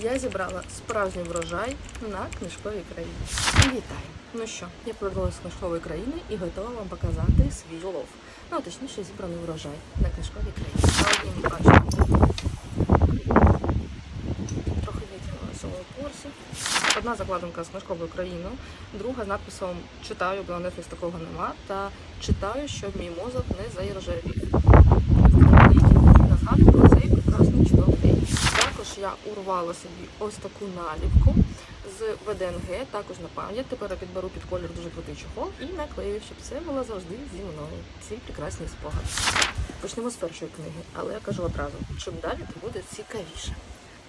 Я зібрала справжній врожай на книжковій країні. Вітаю! Ну що, я повернулася з книжкової країни і готова вам показати свій улов. Ну, точніше, зібраний врожай на книжковій країні. Однім бачите. Трохи цього курсі. Одна закладинка з книжковою країною, друга з надписом Читаю, бо на Netflix такого нема, та читаю, щоб мій мозок не заіржавів. На згадку про цей прекрасний я урвала собі ось таку наліпку з ВДНГ, також на пам'ять. Тепер я підберу під колір дуже крутий чохол і наклею, щоб це було завжди зі мною. Ці прекрасні спогади. Почнемо з першої книги, але я кажу одразу, чим далі, то буде цікавіше.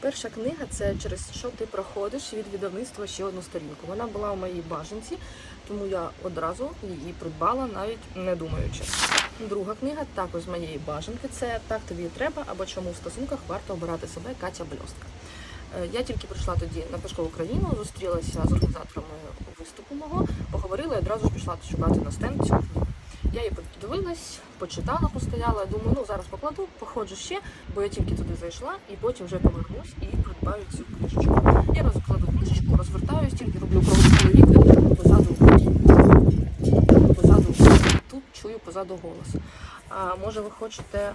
Перша книга це через що ти проходиш від видавництва ще одну сторінку. Вона була у моїй бажанці, тому я одразу її придбала, навіть не думаючи. Друга книга також з моєї бажанки. Це так тобі треба або чому в стосунках варто обирати себе Катя Бльостка. Е, Я тільки прийшла тоді на Пашкову країну, зустрілася з організаторами виступу мого, поговорила і одразу ж пішла шукати на стенд цю книгу. Я її подивилась, почитала, постояла. Думаю, ну зараз покладу, походжу ще, бо я тільки туди зайшла, і потім вже повернусь і придбаю цю книжечку. Я розкладу книжечку, розвертаюсь, тільки роблю крок чоловік, і позаду, позаду тут чую позаду голос. А може ви хочете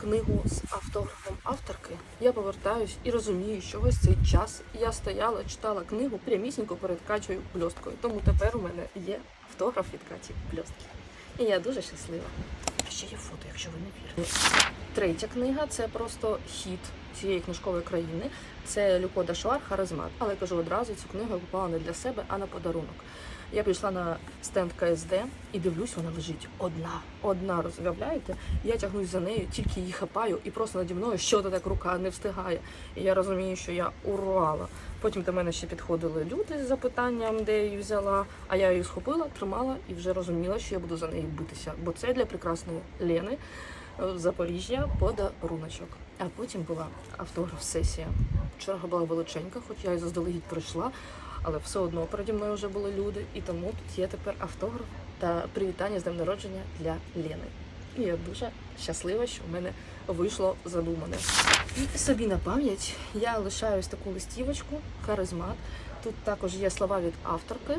книгу з автографом авторки? Я повертаюсь і розумію, що весь цей час я стояла, читала книгу прямісінько перед Катєю Бльосткою. Тому тепер у мене є автограф від Каті Бльостки. І я дуже щаслива. Ще є фото, якщо ви не вірите. Третя книга це просто хіт цієї книжкової країни. Це Люко Дашвар Харизмат. Але я кажу одразу, цю книгу я купувала не для себе, а на подарунок. Я прийшла на стенд КСД і дивлюсь, вона лежить одна. Одна, розумієте? Я тягнусь за нею, тільки її хапаю, і просто наді мною що то так рука не встигає. І я розумію, що я урвала. Потім до мене ще підходили люди з запитанням, де я її взяла. А я її схопила, тримала і вже розуміла, що я буду за нею битися. Бо це для прекрасної Лени з Запоріжжя подаруночок. А потім була автограф-сесія. Черга була величенька, хоч я і заздалегідь пройшла, але все одно переді мною вже були люди, і тому тут є тепер автограф та привітання з днем народження для Лени. І я дуже щаслива, що в мене вийшло задумане. І собі на пам'ять я лишаю ось таку листівочку, харизмат. Тут також є слова від авторки,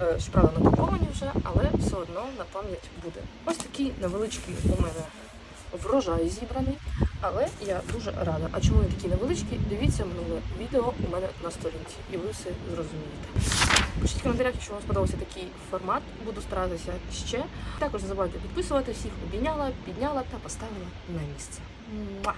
е, щоправда, надруковані вже, але все одно на пам'ять буде. Ось такий невеличкий у мене врожай зібраний, але я дуже рада. А чому він такий невеличкий? Дивіться минуле відео у мене на сторінці, і ви все зрозумієте. Пишіть в коментарях, якщо вам сподобався такий формат. Буду старатися ще. Також не забувайте підписувати, всіх обійняла, підняла та поставила на місце. Муа!